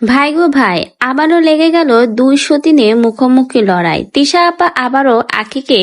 ভাই গো ভাই, আবারও লেগে গেল দুই সতীনে মুখোমুখি লড়াই। তিশা আপা আবারও আখিকে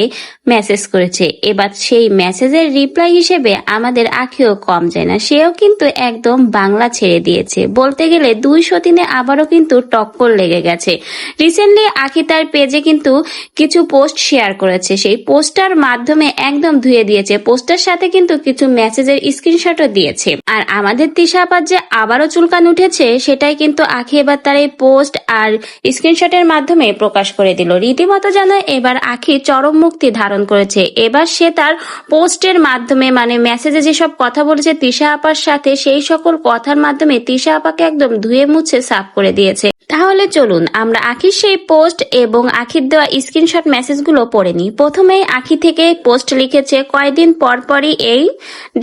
মেসেজ করেছে। এবার সেই মেসেজের রিপ্লাই হিসেবে আমাদের আখিও কম যায় না। সেও কিন্তু একদম বাংলা ছেড়ে দিয়েছে। বলতে গেলে দুই সতীনে আবারও কিন্তু টক্কর লেগে গেছে। রিসেন্টলি আখি তার পেজে কিন্তু কিছু পোস্ট শেয়ার করেছে। সেই পোস্টার মাধ্যমে একদম ধুয়ে দিয়েছে। পোস্টার সাথে কিন্তু কিছু মেসেজের স্ক্রিনশটও দিয়েছে। আর আমাদের তিশা আপার যে আবারও চুলকান উঠেছে, সেটাই কিন্তু আখি এবার তার এই পোস্ট আর স্ক্রিনশটের মাধ্যমে প্রকাশ করে দিল। রীতিমতো যেন এবার আখি চরম মুক্তি ধারণ করেছে। এবার সে তার পোস্টের মাধ্যমে মানে মেসেজে যেসব কথা বলেছে, তিশা আপার সাথে সেই সকল কথার মাধ্যমে তিশা আপাকে একদম ধুয়ে মুছে সাফ করে দিয়েছে। তাহলে চলুন, আমরা আখির সেই পোস্ট এবং আখির দেওয়া স্ক্রিনশট মেসেজগুলো পড়ে নিই। প্রথমেই আখি থেকে পোস্ট লিখেছে কয়দিন পর পরই এই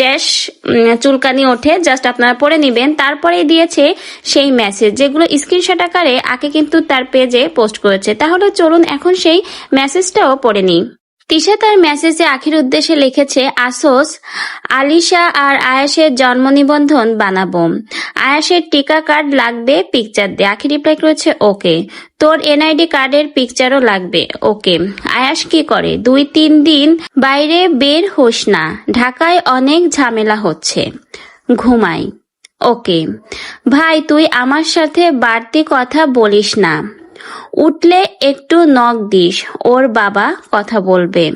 ড্যাশ চুলকানি ওঠে। জাস্ট আপনারা পড়ে নিবেন। তারপরে দিয়েছে সেই মেসেজ যেগুলো স্ক্রিনশট আকারে আকে কিন্তু তার পেজে পোস্ট করেছে। তাহলে চলুন এখন সেই মেসেজটাও পড়ে নিই। তিশা তার মেসেজে আখির উদ্দেশ্যে লিখেছে, আসোস, আলিশা আর আয়াসের জন্ম নিবন্ধন বানাবো। আয়াসের টিকা কার্ড লাগবে পিকচার দে আখি রিপ্লাই করেছে, ওকে। তোর এনআইডি কার্ডের পিকচারও লাগবে, ওকে। আয়াস কি করে? দুই তিন দিন বাইরে বের হোস না। ঢাকায় অনেক ঝামেলা হচ্ছে। ঘুমাই। ওকে। ভাই, তুই আমার সাথে বাড়তি কথা বলিস না। উঠলে একটু নখ দিস, ওর বাবা কথা বলবে।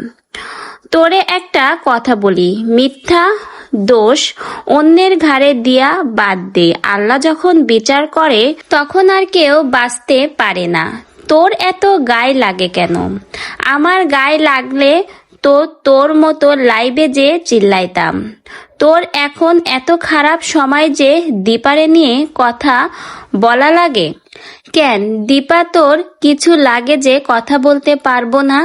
তোরে একটা কথা বলি, মিথ্যা দোষ অন্যের ঘাড়ে দিয়া বাদ দে। আল্লাহ যখন বিচার করে, তখন আর কেউ বাঁচতে পারে না। তোর এত গায়ে লাগে কেন? আমার গায়ে লাগলে তো তোর মতো লাইভে যে চিল্লাইতাম। তোর এখন এত খারাপ সময় যে দীপারে নিয়ে কথা বলা লাগে। কেন? দীপা, তোর কিছু লাগে যে কথা বলতে পারব না?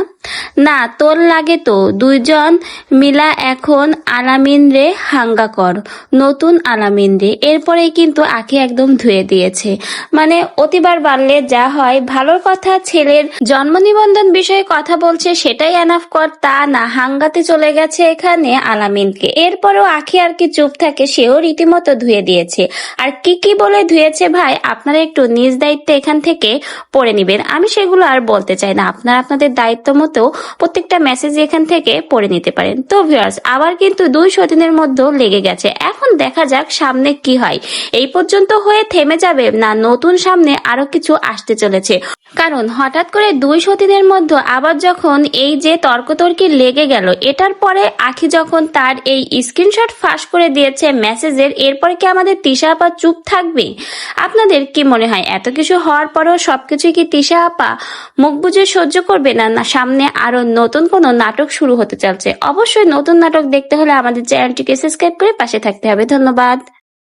না, তোর লাগে তো। দুইজন মিলা এখন আলামিন রে হাঙ্গা কর। নতুন আলামিন রে। এরপরেই কিন্তু আখি একদম ধুয়ে দিয়েছে। মানে অতিবার বাড়লে যা হয়, ভালোর কথা ছেলের জন্ম নিবন্ধন বিষয়ে কথা বলছে, সেটাই এনাফ কর। তা না, হাঙ্গাতে চলে গেছে এখানে আলামিনকে এরপরেও আখি আর কি চুপ থাকে, সেও রীতিমতো ধুয়ে দিয়েছে। আর কি কি বলে ধুয়েছে ভাই, আপনারা একটু নিজ দায়িত্বে এখান থেকে পড়ে নিবেন। আমি সেগুলো আর বলতে চাই না। আপনারা আপনাদের দায়িত্ব মতো প্রত্যেকটা মেসেজ এখান থেকে পড়ে নিতে পারেন। তো ভিউয়ার্স আবার কিন্তু দুই দিনের মধ্যেও লেগে গেছে। এখন দেখা যাক সামনে কি হয়। এই পর্যন্ত হয়ে থেমে যাবে না, নতুন সামনে আরও কিছু আসতে চলেছে। কারণ হঠাৎ করে দুই সতীনের মধ্যে আবার যখন এই যে তর্কতর্কি লেগে গেল, এটার পরে আখি যখন তার এই স্ক্রিনশট ফাঁস করে দিয়েছে মেসেজের এরপরে কি আমাদের তিশা আপা চুপ থাকবে? আপনাদের কি মনে হয়? এত কিছু হওয়ার পরও সবকিছু কি তিশা আপা মুখ বুঝে সহ্য করবে না? না, সামনে আরও নতুন কোনো নাটক শুরু হতে চলছে। অবশ্যই নতুন নাটক দেখতে হলে আমাদের চ্যানেলটিকে সাবস্ক্রাইব করে পাশে থাকতে হবে। ধন্যবাদ।